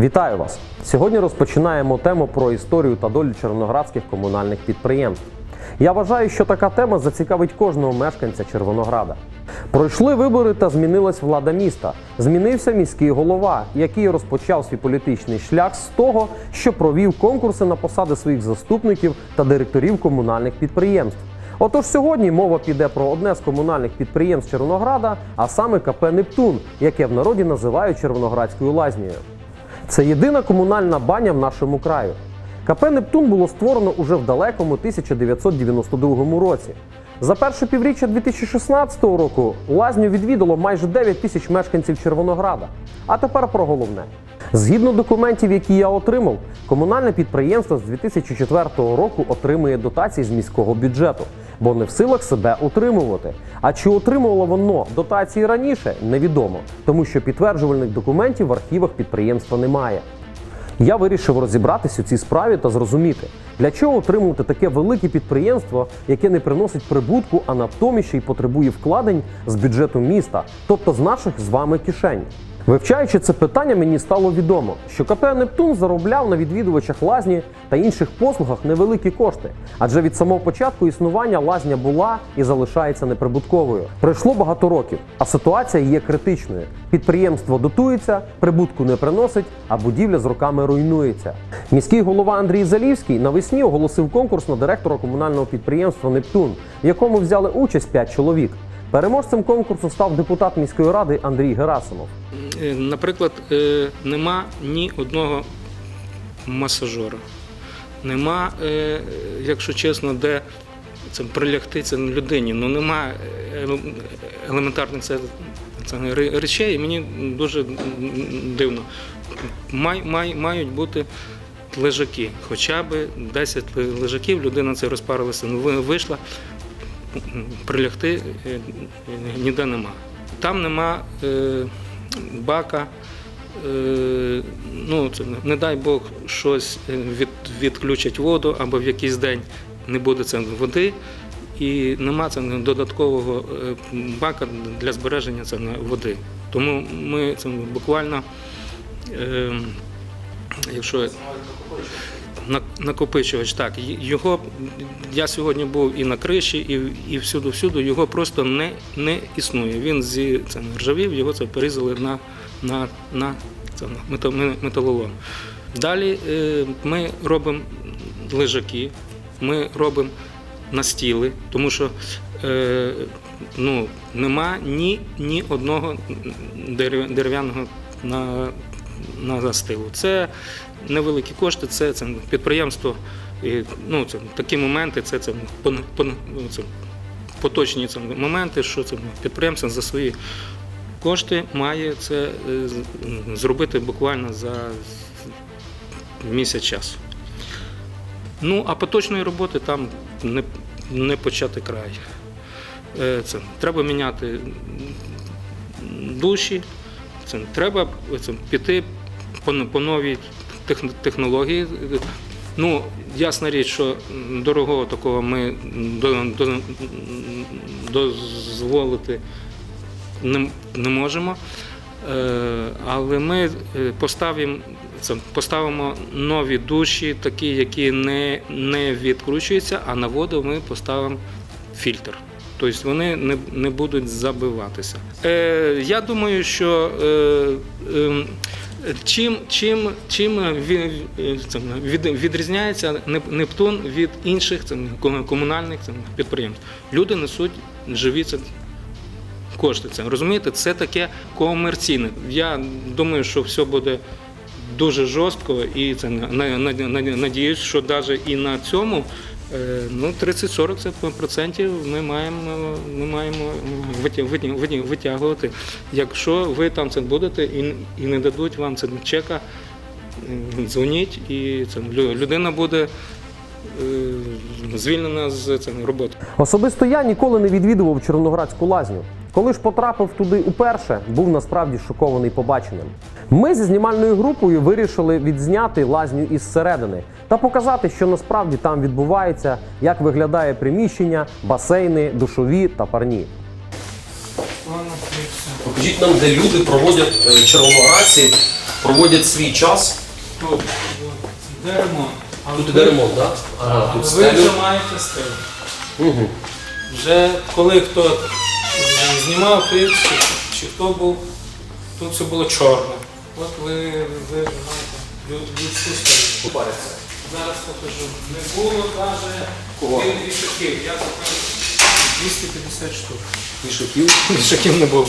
Вітаю вас! Сьогодні розпочинаємо тему про історію та долю червоноградських комунальних підприємств. Я вважаю, що така тема зацікавить кожного мешканця Червонограда. Пройшли вибори та змінилась влада міста. Змінився міський голова, який розпочав свій політичний шлях з того, що провів конкурси на посади своїх заступників та директорів комунальних підприємств. Отож сьогодні мова піде про одне з комунальних підприємств Червонограда, а саме КП Нептун, яке в народі називають Червоноградською лазнею. Це єдина комунальна баня в нашому краю. КП Нептун було створено уже в далекому 1992 році. За перше півріччя 2016 року лазню відвідало майже 9 тисяч мешканців Червонограда. А тепер про головне. Згідно документів, які я отримав, комунальне підприємство з 2004 року отримує дотації з міського бюджету, бо не в силах себе утримувати. А чи отримувало воно дотації раніше, невідомо, тому що підтверджувальних документів в архівах підприємства немає. Я вирішив розібратися у цій справі та зрозуміти, для чого утримувати таке велике підприємство, яке не приносить прибутку, а натомість ще й потребує вкладень з бюджету міста, тобто з наших з вами кишень. Вивчаючи це питання, мені стало відомо, що КП Нептун заробляв на відвідувачах лазні та інших послугах невеликі кошти, адже від самого початку існування лазня була і залишається неприбутковою. Пройшло багато років, а ситуація є критичною. Підприємство дотується, прибутку не приносить, а будівля з роками руйнується. Міський голова Андрій Залівський навесні оголосив конкурс на директора комунального підприємства Нептун, в якому взяли участь 5 чоловік. Переможцем конкурсу став депутат міської ради Андрій Герасимов. Е, Наприклад, е, нема ні одного масажора. Нема, е, якщо чесно, де це прилягти це людині. Ну нема елементарних це, це речей. І мені дуже дивно. Май, май, мають бути лежаки. Хоча б 10 лежаків, людина це розпарилася, ну, вийшла, прилягти е, ніде нема. Там нема е, бака. Е, ну, це, не дай Бог, щось від, відключать воду або в якийсь день не буде це води. І нема це додаткового бака для збереження це води. Тому ми це буквально, е, якщо накопичувач, так. Його я сьогодні був і на криші, і, і всюди, всюди його просто не, не існує. Він зі це ржавів, його це перерізали на, на, на це, металолом. Далі е, ми робимо лежаки, ми робимо настіли, тому що е, ну, нема ні, ні одного дерев'яного на, на настилу. Це невеликі кошти, це, це підприємство. І, ну, це, такі моменти, це, це, пон- пон- ну, це поточні це, моменти, що це підприємство за свої кошти має це е, зробити буквально за місяць часу. Ну, а поточної роботи там не, не почати край. Е, Це, треба міняти душі, це, треба це, піти по, по новій технології. Ну, ясна річ, що дорогого такого ми до, до, дозволити не, можемо. Е, Але ми е, поставимо, поставимо нові душі, такі, які не, не відкручуються, а на воду ми поставимо фільтр. Тобто вони не, не будуть забиватися. Е, я думаю, що е, е, чим, чим, чим е, від, відрізняється Неп- Нептун від інших комунальних підприємств. Люди несуть живі це, кошти. Це розумієте, це таке комерційне. Я думаю, що все буде дуже жорстко, і це на- на- на- на- надіюсь, що навіть і на цьому. Е, Ну, 30-40 це процентів ми маємо, ми маємо витя- витя- витя- витягувати. Якщо ви там це будете і, і не дадуть вам це чека, е, дзвоніть, і це лю- людина буде звільнена з це, роботи. Особисто я ніколи не відвідував Червоноградську лазню. Коли ж потрапив туди уперше, був насправді шокований побаченим. Ми зі знімальною групою вирішили відзняти лазню із середини та показати, що насправді там відбувається, як виглядає приміщення, басейни, душові та парні. Покажіть нам, де люди проводять е, червоноградці проводять свій час. Тут Тут іде ремонт, так? Ага, тут ви стелю. вже маєте стелю. Угу. Вже коли хто знімав кліп, чи, чи хто був, тут все було чорне. От ви, ви маєте лю- людську стелю. Зараз покажу. Не було Кого? навіть вішаків. Я купив 250 штук. Вішаків. Вішаків не було.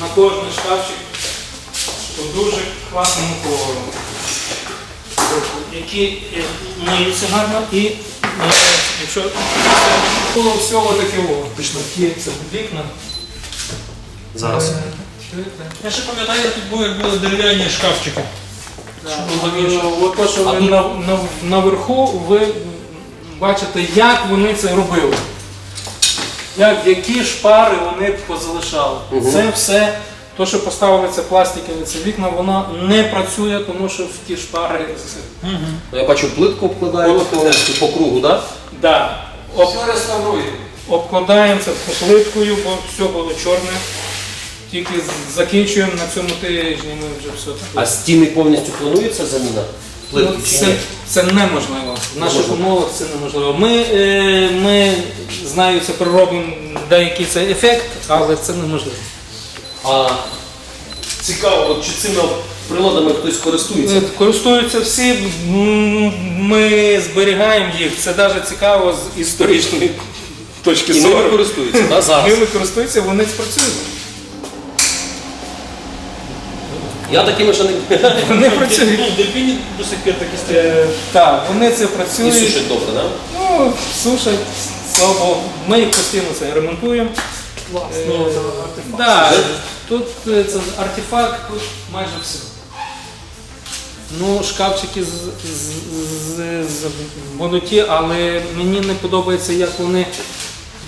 На кожний шкафчик у дуже класному кольору. Які е, миються гарно і е, якщо було всього таке о, пішло це вікна. Зараз. Е. Я ще пам'ятаю, тут були, були дерев'яні шкафчики. Е, От що ви на, на, наверху, ви бачите, як вони це робили. Як, які шпари вони позалишали. Це все, то, що поставили це пластикові ці вікна, воно не працює, тому що в ті шпари. Ну, Я бачу, плитку повністю по кругу, так? Да. Об... Обкладаємо це плиткою, бо все було чорне. Тільки закінчуємо на цьому тижні, ми вже все. А стіни повністю планується заміна? Ну, Плитки чи це, це неможливо. В наших умовах це неможливо. Ми, е, ми знаю, це проробимо деякий цей ефект, але це неможливо. А цікаво, от чи цими приладами хтось користується? Е, Користуються всі, ми зберігаємо їх. Це навіть цікаво з історичної точки І ними зору. користуються, так? Зараз. Ними користуються, вони спрацюють. Я такими ще не Вони працюють. Ну, дельфіні до сих пір такі стоять. Е, Так, вони це і працюють. сушать добре, так? Ну, сушать, слава Богу. Ми їх постійно це ремонтуємо. Ну, Е, Да, тут е, це артефакт, тут майже все. Ну, шкафчики з, з, з, з будуть але мені не подобається, як вони,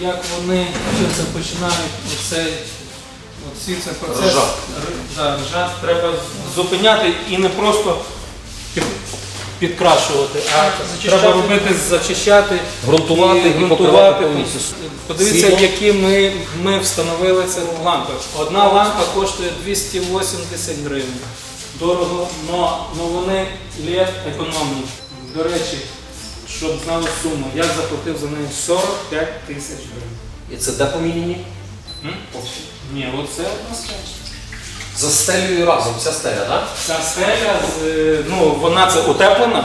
як вони що це починають оце, оці це процес. Ржати. Р- Да, ржати треба зупиняти і не просто підкрашувати, а Зачищати. треба робити, зачищати, Грунтувати і покривати повністю. Подивіться, Світло. які ми, ми встановили це лампи. Одна лампа коштує 280 гривень. Дорого, але вони лє економні. До речі, щоб знали суму, я заплатив за неї 45 тисяч гривень. І це де поміняні? М? Ні, оце одна. За стелею разом, вся стеля, так? Ця стеля, е, ну, вона це утеплена,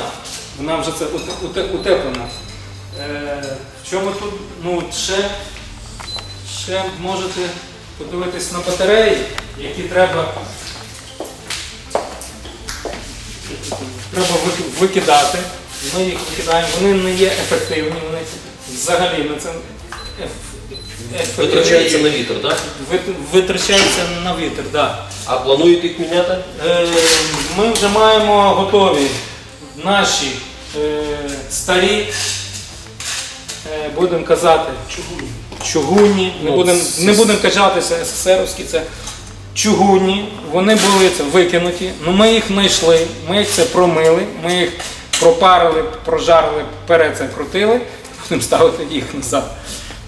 вона вже це уте- уте- утеплена. Е, в чому тут, ну, ще, ще можете подивитись на батареї, які треба, треба вики- викидати. Ми їх викидаємо, вони не є ефективні, вони взагалі на це. Витрачається на вітер, так? Витрачається на вітер, так. А планують їх міняти? Е, Ми вже маємо готові наші е, старі, е, будемо казати, чугунні, не будемо не будемо казатися СССРівські, це чугунні, вони були це викинуті, ну ми їх знайшли, ми їх це промили, ми їх пропарили, прожарили, перед це крутили, будемо ставити їх назад.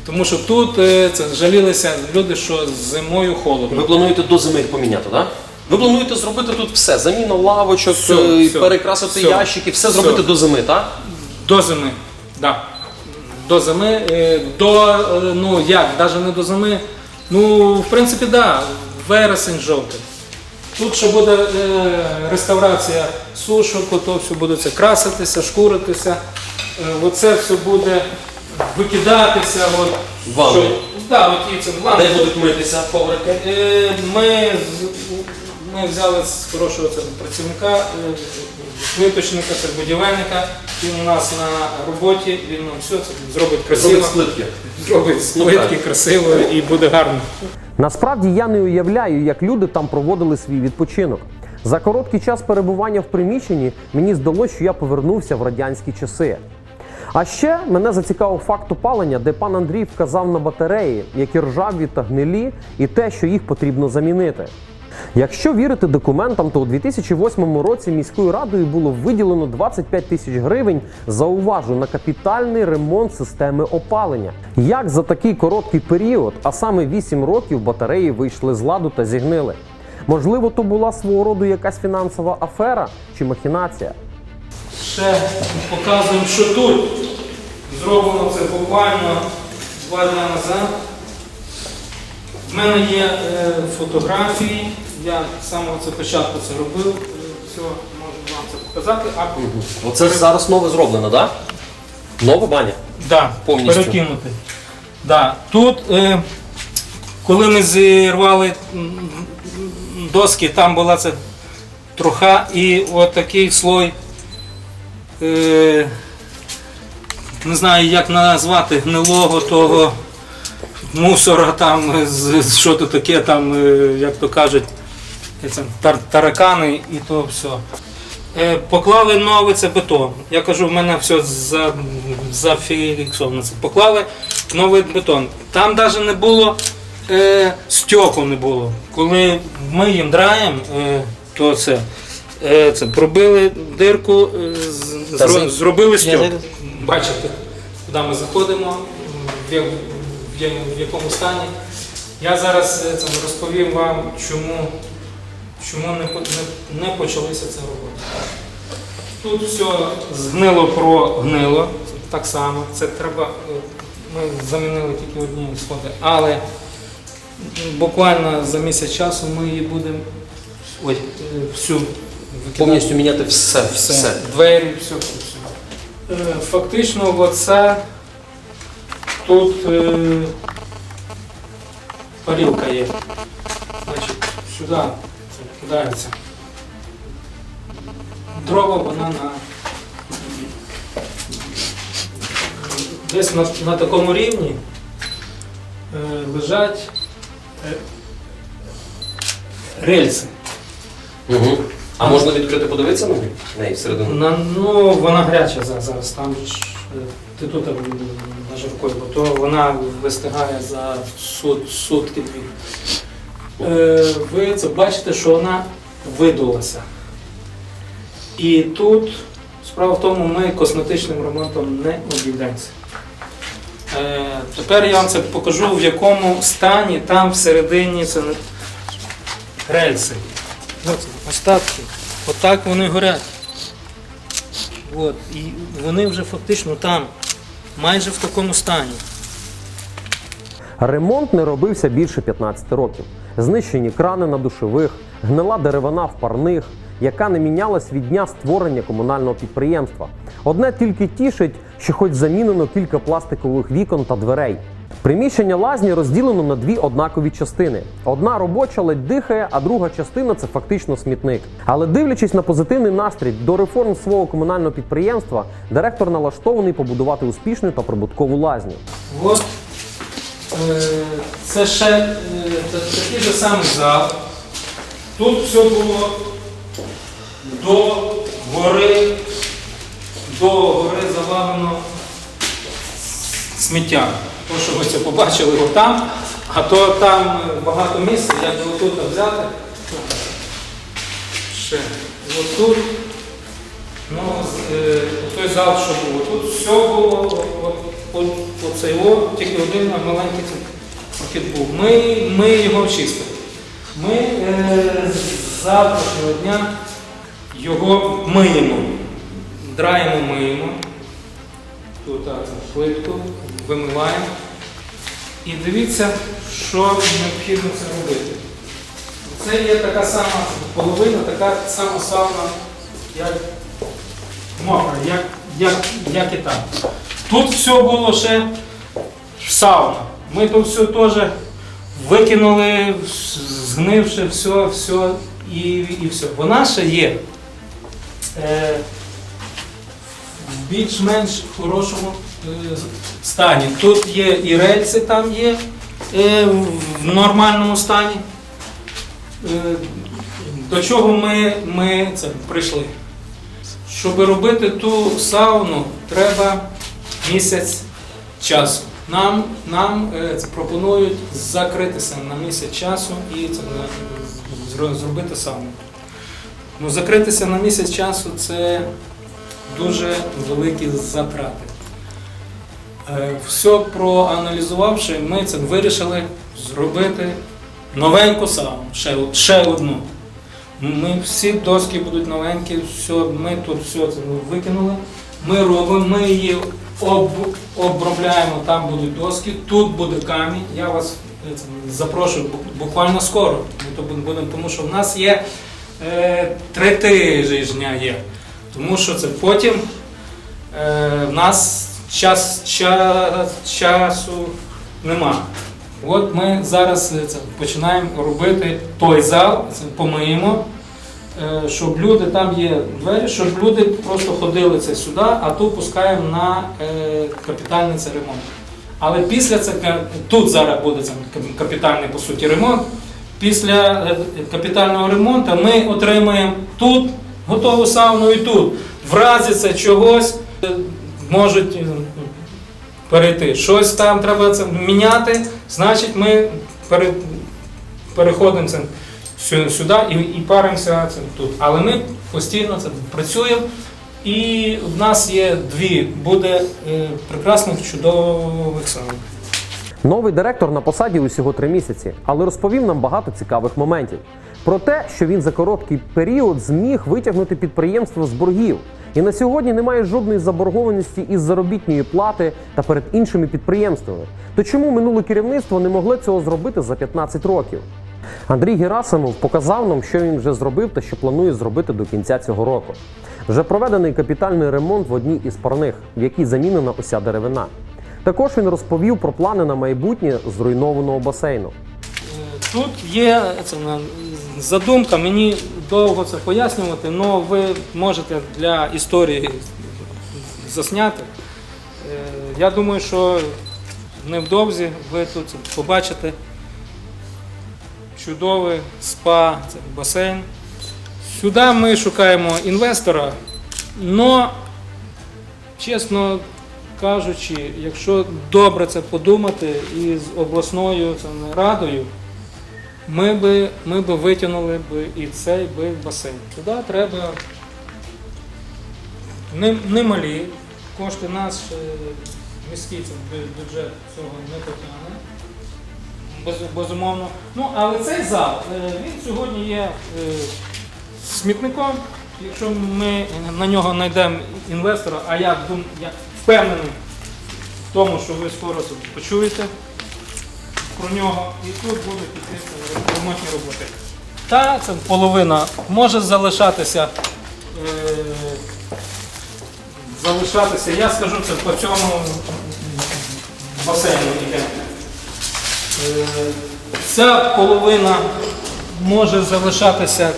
Тому що тут е, це жалілися люди, що зимою холодно. Ви плануєте до зими їх поміняти, так? Ви плануєте зробити тут все, заміна лавочок, Все, е, все, перекрасити все, ящики, все все. зробити до зими, так? До зими, да. До зими, е, до, е, ну як, навіть не до зими. Ну, в принципі, так, да, вересень, жовтий. Тут ще буде е, реставрація сушок, то все буде це краситися, шкуритися. Е, оце все буде викидатися. От, Ванни. да, от і це А ванни. де будуть митися коврики? Е, Ми, з- ми взяли з хорошого це працівника, е, плиточника, це будівельника. Він у нас на роботі, він нам все це зробить красиво, Зробить зробить з Ну, плитки красиво і буде гарно. Насправді я не уявляю, як люди там проводили свій відпочинок. За короткий час перебування в приміщенні мені здалося, що я повернувся в радянські часи. А ще мене зацікавив факт опалення, де пан Андрій вказав на батареї, які ржаві та гнилі, і те, що їх потрібно замінити. Якщо вірити документам, то у 2008 році міською радою було виділено 25 тисяч гривень зауважу на капітальний ремонт системи опалення. Як за такий короткий період, а саме 8 років, батареї вийшли з ладу та зігнили. Можливо, то була свого роду якась фінансова афера чи махінація. Ще показуємо, що тут зроблено це буквально два дні назад. В мене є е, фотографії, я з самого це початку це робив. Все, можу вам це показати. А Оце зараз нове зроблено, так? Нова баня. Да, Повністю. перекинути. Да. Тут, е, коли ми зірвали доски, там була ця труха і от слой. Е, не знаю, як назвати гнилого того мусора, там, що то таке, там, е, як то кажуть, тар, таракани і то все. Е, Поклали новий це бетон. Я кажу, в мене все за, зафіксовано. Поклали новий бетон. Там навіть не було е, стьоку не було. Коли ми їм драємо, е, то це, е, це пробили дирку, е, з- Та зро- за- зробили зайду. Бачите, куди ми заходимо, в, я- в, я- в якому стані. Я зараз е, це, розповім вам, чому, чому не, по- не, не почалися це роботи. Тут все згнило прогнило, так само. Це треба. е, Ми замінили тільки одні сходи. Але м, буквально за місяць часу ми її будемо ой, е, всю викидати. міняти все. Все. Двері, все, все, все. Е, Фактично, оце тут е, парілка є. Значить, сюди це кидається. Дрова вона на десь на, на такому рівні е, лежать е, рельси. Угу. А можна відкрити подивитися на неї всередину? На, ну, вона гаряча за- зараз. Там ж е, ти тут на жаркою, бо то вона вистигає за сут, сутки дві. Е, ви це бачите, що вона видулася. І тут справа в тому, ми косметичним ремонтом не обійдемося. Е, тепер я вам це покажу, в якому стані там всередині це рельси. Ось остатки. Отак вони горять. От. І вони вже фактично там, майже в такому стані. Ремонт не робився більше 15 років. Знищені крани на душових, гнила деревина в парних, яка не мінялась від дня створення комунального підприємства. Одне тільки тішить, що хоч замінено кілька пластикових вікон та дверей. Приміщення лазні розділено на дві однакові частини. Одна робоча ледь дихає, а друга частина це фактично смітник. Але дивлячись на позитивний настрій до реформ свого комунального підприємства, директор налаштований побудувати успішну та прибуткову лазню. От е, це ще е, та- такий же самий зал. Тут все було до гори, до гори завалено сміття. То, що ви це побачили отам, а то там багато місця, як би отут взяти. Ще отут. Ну, е, той зал, що було. Тут все було, от, от, тільки один маленький прохід був. Ми, ми його очистили. Ми е, з завтрашнього дня його миємо. Драємо, миємо. Тут так, плитку, вимиваємо. І дивіться, що необхідно це робити. Це є така сама половина, така сама сауна, як мокра, як, як, як і там. Тут все було ще сауна. Ми тут все теж викинули, згнивши все, все і, і все. Вона ще є е, в більш-менш хорошому стані. Тут є і рельси там є е, в нормальному стані. Е, До чого ми, ми це прийшли? Щоб робити ту сауну, треба місяць часу. Нам, нам е, це пропонують закритися на місяць часу і це, е, зробити сауну. Ну, закритися на місяць часу це дуже великі затрати. Е, Все проаналізувавши, ми це вирішили зробити новеньку сауну, ще, ще одну. Ми всі доски будуть новенькі, все, ми тут все це викинули. Ми робимо, ми її об, обробляємо, там будуть доски, тут буде камінь. Я вас е, запрошую буквально скоро. Ми то будемо, тому що в нас є е, три тижня є. Тому що це потім е, в нас час, час, часу нема. От ми зараз е, це, починаємо робити той зал, помиємо, е, щоб люди, там є двері, щоб люди просто ходили це сюди, а тут пускаємо на е, капітальний це ремонт. Але після це тут зараз буде це капітальний по суті ремонт. Після капітального ремонту ми отримаємо тут готову сауну і тут. В разі це чогось можуть е, перейти. Щось там треба це міняти, значить ми пере, переходимо це сюди і, паримося це тут. Але ми постійно це працюємо. І в нас є дві, буде е, прекрасних чудових саун. Новий директор на посаді усього три місяці, але розповів нам багато цікавих моментів. Про те, що він за короткий період зміг витягнути підприємство з боргів. І на сьогодні немає жодної заборгованості із заробітної плати та перед іншими підприємствами. То чому минуле керівництво не могло цього зробити за 15 років? Андрій Герасимов показав нам, що він вже зробив та що планує зробити до кінця цього року. Вже проведений капітальний ремонт в одній із парних, в якій замінена уся деревина. Також він розповів про плани на майбутнє зруйнованого басейну. Е, Тут є це, задумка, мені довго це пояснювати, але ви можете для історії засняти. Е, Я думаю, що невдовзі ви тут побачите чудовий спа, це басейн. Сюди ми шукаємо інвестора, але, чесно кажучи, якщо добре це подумати і з обласною радою, ми би, ми би витягнули би і цей би басейн. Туди треба не, не кошти, наш міський бюджет цього не потягне. Без- Безумовно. Ну, але цей зал, е, він сьогодні є е, смітником. Якщо ми на нього знайдемо інвестора, а я, дум, я впевнений в тому, що ви скоро почуєте про нього, і тут будуть підписані ремонтні роботи. Та це половина може залишатися. Е, залишатися, я скажу це по цьому басейну. Е, Ця половина може залишатися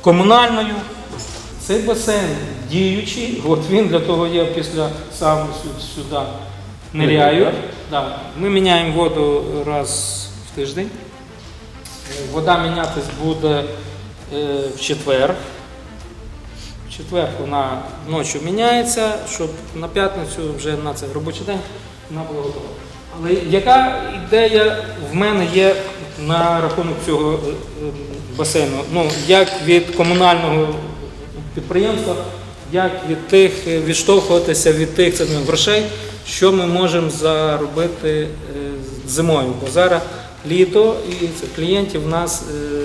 комунальною. Цей басейн діючий, от він для того є після сам сюди ниряють. Да. Ми міняємо воду раз в тиждень. Вода мінятись буде е, в четвер. В четвер вона ночі міняється, щоб на п'ятницю вже на цей робочий день вона була готова. Але яка ідея в мене є на рахунок цього е, басейну? Ну, як від комунального підприємства, як від тих е, відштовхуватися від тих це, ну, грошей, що ми можемо заробити е, зимою. Бо зараз літо і клієнтів в нас е,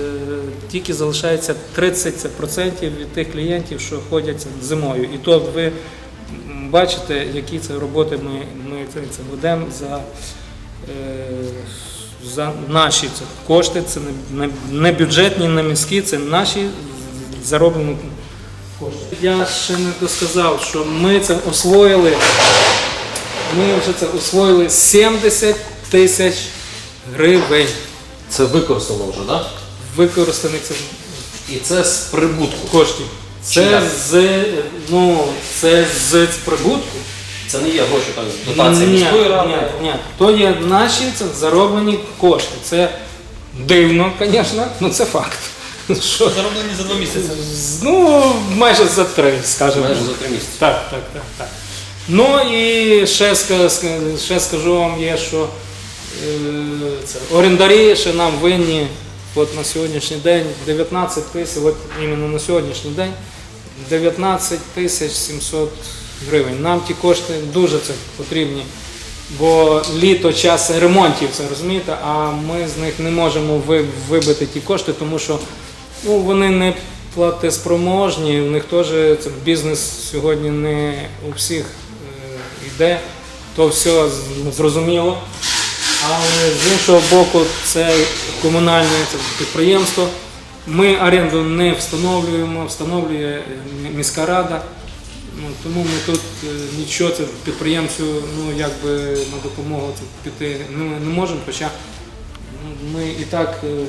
тільки залишається 30% від тих клієнтів, що ходять зимою. І то ви бачите, які це роботи ми, ми це, ведемо за, е, за наші це кошти. Це не, не, не бюджетні, не міські, це наші зароблені кошти. Я ще не досказав, що ми це освоїли. Ми вже це освоїли 70 тисяч гривень Це використано вже, так? використаних цих І це з прибутку. коштів. Це Як? з ну це з прибутку. Це не є гроші там з дотації ні, міської ради. ні, ні. То є наші це зароблені кошти. Це дивно, звісно, але це факт. Що, Зароблені за два місяці. ну, майже за три, скажімо. Майже за три місяці. Так, так, так, так. Ну і ще, ще скажу вам є, що е, це, орендарі ще нам винні от на сьогоднішній день 19 тисяч, от іменно на сьогоднішній день 19 тисяч 700 гривень. Нам ті кошти дуже це потрібні бо літо час ремонтів, це розумієте, а ми з них не можемо вибити ті кошти, тому що ну, вони не платеспроможні, у них теж це бізнес сьогодні не у всіх е, йде, то все зрозуміло. Але з іншого боку, це комунальне підприємство. Ми оренду не встановлюємо, встановлює міська рада. Ну, тому ми тут е, нічого це підприємцю ну, якби на допомогу піти не, не можемо, хоча ну, ми і так е,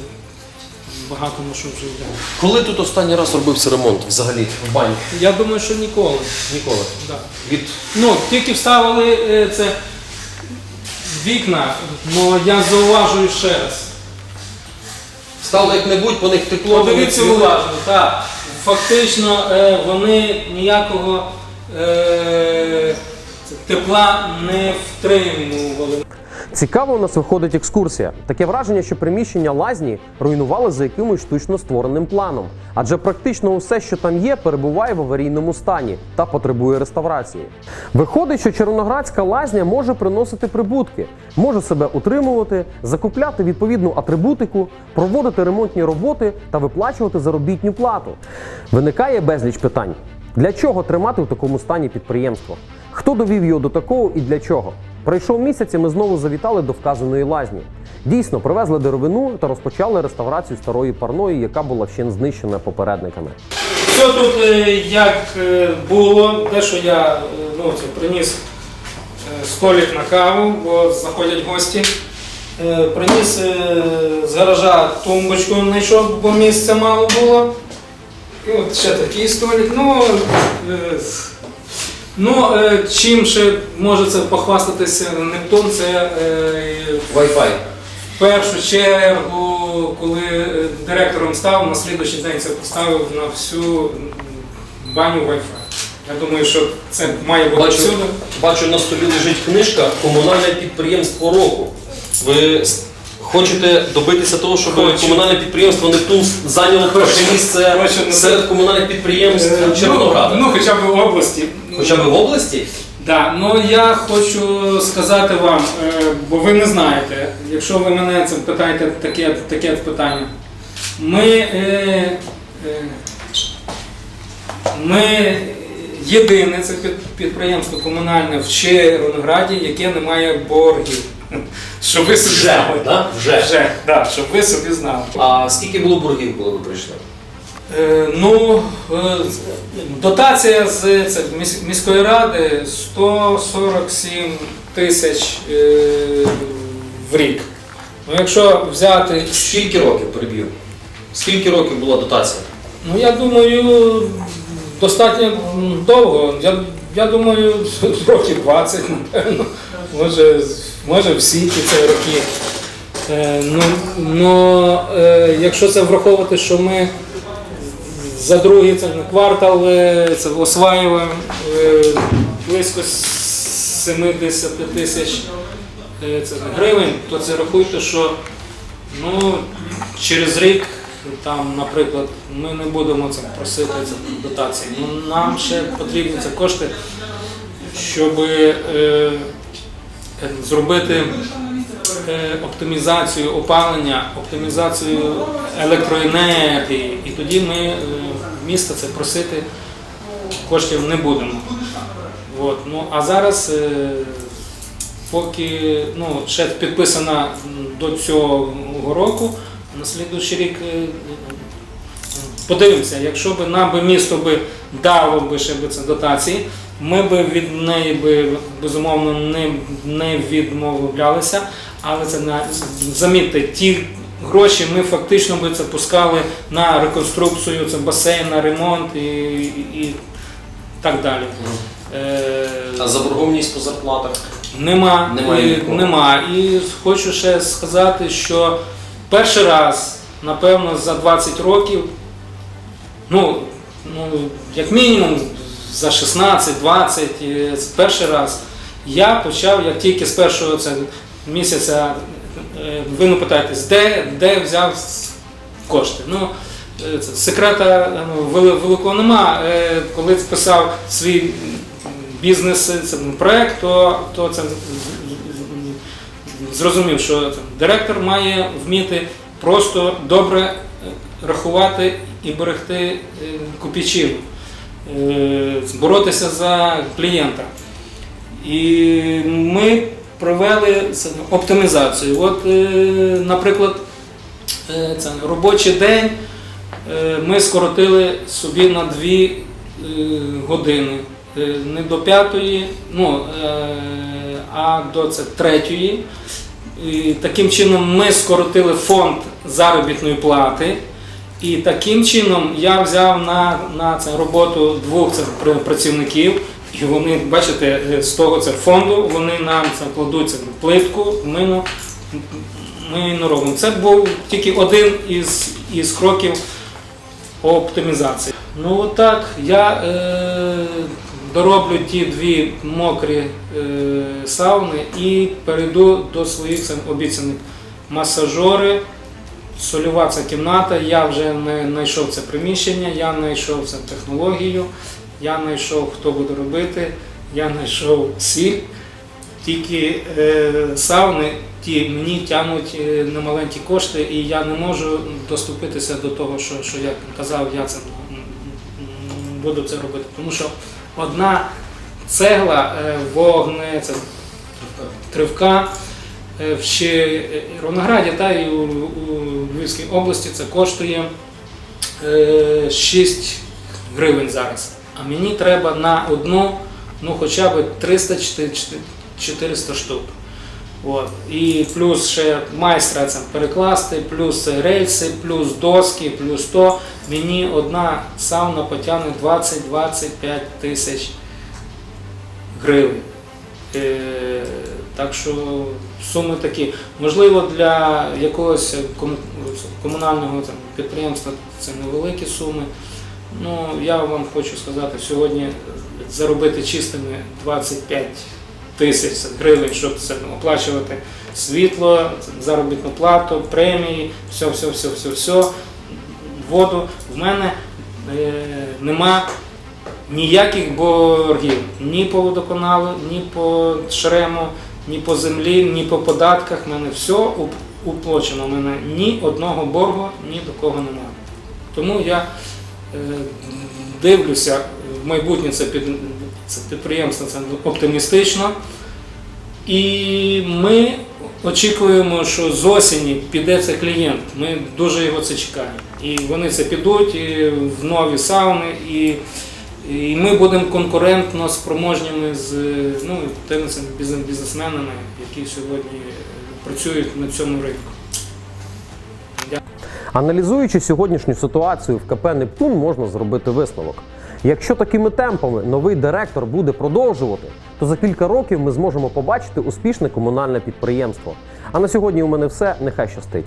багато на що вже йдемо. Коли тут останній раз робився ремонт взагалі в бані? Я думаю, що ніколи. Ніколи. Да. Від Ну, тільки вставили е, це вікна, але я зауважую ще раз. стало як-небудь, по них текло. Подивіться вони цвіли. уважно, так. Фактично е, вони ніякого е, тепла не втримували. Цікаво, у нас виходить екскурсія. Таке враження, що приміщення лазні руйнували за якимось штучно створеним планом. Адже практично усе, що там є, перебуває в аварійному стані та потребує реставрації. Виходить, що Червоноградська лазня може приносити прибутки, може себе утримувати, закупляти відповідну атрибутику, проводити ремонтні роботи та виплачувати заробітню плату. Виникає безліч питань. Для чого тримати в такому стані підприємство? Хто довів його до такого і для чого? Пройшов місяць, і ми знову завітали до вказаної лазні. Дійсно, привезли деревину та розпочали реставрацію старої парної, яка була вщен знищена попередниками. Все тут е, як е, було, те, що я е, ну, це, приніс е, столик на каву, бо заходять гості. Приніс з гаража тумбочку, знайшов, бо місця мало було. І от ще такий столик. Ну, ну е, чим ще може це похвастатися Нептун, це е, Wi-Fi. в першу чергу, коли е, директором став, на слідуючий день це поставив на всю баню Wi-Fi. Я думаю, що це має бути Бачу, всюди. бачу, на столі лежить книжка Комунальне підприємство року. Ви хочете добитися того, щоб Хочу. комунальне підприємство Нептун зайняло перше місце серед комунальних підприємств Е, Червонограда? Ну, ну, хоча б в області. Хоча б в області? Да, ну я хочу сказати вам, е, бо ви не знаєте, якщо ви мене це питаєте таке, таке питання. Ми, е, е, ми єдине це підприємство комунальне в Червонограді, яке не має боргів. Щоб ви собі Вже, знали. да? Вже. Вже, да, щоб ви собі знали. А скільки було боргів, коли ви прийшли? Е, Ну, е, дотація з це, міської ради 147 тисяч е, в рік. Ну, якщо взяти, Скільки років переб'ю? Скільки років була дотація? ну я думаю, достатньо довго. Я, я думаю, років 20, напевно. Може, може всі ті це роки. Ну, е, якщо це враховувати, що ми за другий це на квартал е, це осваюємо е, близько 70 тисяч е, це гривень, то це рахуйте, що ну, через рік, там, наприклад, ми не будемо це просити це дотації. Ну, нам ще потрібні це кошти, щоб е, е, зробити е, оптимізацію опалення, оптимізацію електроенергії, і тоді ми е, місто це просити коштів не будемо. От. Ну, а зараз, е, поки ну, ще підписана до цього року, на слідуючий рік е, подивимося, якщо б нам би місто би дало би ще би це дотації, ми б від неї би безумовно не, не відмовлялися, але це на замітьте, ті гроші ми фактично би це пускали на реконструкцію, це басейн, на ремонт і, і, і так далі. Е, А заборгованість по зарплатах? Нема, Немає і, нема. І хочу ще сказати, що перший раз, напевно, за 20 років, ну, ну як мінімум за 16-20, е, перший раз, я почав, як тільки з першого це, місяця, е, ви не питаєтесь, де, де взяв кошти. Ну, е, секрета ну, великого нема. Е, Коли писав свій бізнес проект, то, то це зрозумів, що директор має вміти просто добре рахувати і берегти купічів, боротися за клієнта. І ми провели оптимізацію. От, е, наприклад, е, це, робочий день е, ми скоротили собі на 2 е, години. Е, Не до п'ятої, ну, е, а до це, третьої. І таким чином ми скоротили фонд заробітної плати. І таким чином я взяв на, на це роботу двох це, працівників, і вони, бачите, е, з того це фонду вони нам це кладуть це в плитку, ми, на- ми не робимо. Це був тільки один із, із кроків оптимізації. Ну отак, я е, дороблю ті дві мокрі е, сауни і перейду до своїх обіцяних масажори. Сольова ця кімната, я вже не знайшов це приміщення, я знайшов це технологію, я знайшов, хто буде робити, я знайшов сіль. Тільки е, сауни ті мені тягнуть е, немаленькі кошти, і я не можу доступитися до того, що, що я казав, я це буду це робити. Тому що одна цегла е, вогне, це тривка в Червонограді та і у, у Львівській області це коштує е, 6 гривень зараз. А мені треба на одну, ну хоча б 300-400 штук. От. І плюс ще майстра це перекласти, плюс рельси, плюс доски, плюс то. Мені одна сауна потягне 20-25 тисяч гривень. Так що суми такі. Можливо, для якогось комунального там, підприємства це невеликі суми. Ну, я вам хочу сказати, сьогодні заробити чистими 25 тисяч гривень, щоб це оплачувати світло, заробітну плату, премії, все, все, все, все, все, воду. В мене е, нема ніяких боргів ні по водоканалу, ні по шрему, ні по землі, ні по податках. У мене все уп- уплачено. У мене ні одного боргу, ні до кого немає. Тому я е, дивлюся в майбутнє це підприємство це оптимістично. І ми очікуємо, що з осені піде цей клієнт. Ми дуже його це чекаємо. І вони це підуть і в нові сауни, і, і ми будемо конкурентно спроможніми з ну, тими бізнес- бізнесменами, які сьогодні працюють на цьому ринку. Аналізуючи сьогоднішню ситуацію в КП Нептун, можна зробити висновок. Якщо такими темпами новий директор буде продовжувати, то за кілька років ми зможемо побачити успішне комунальне підприємство. А на сьогодні у мене все. Нехай щастить.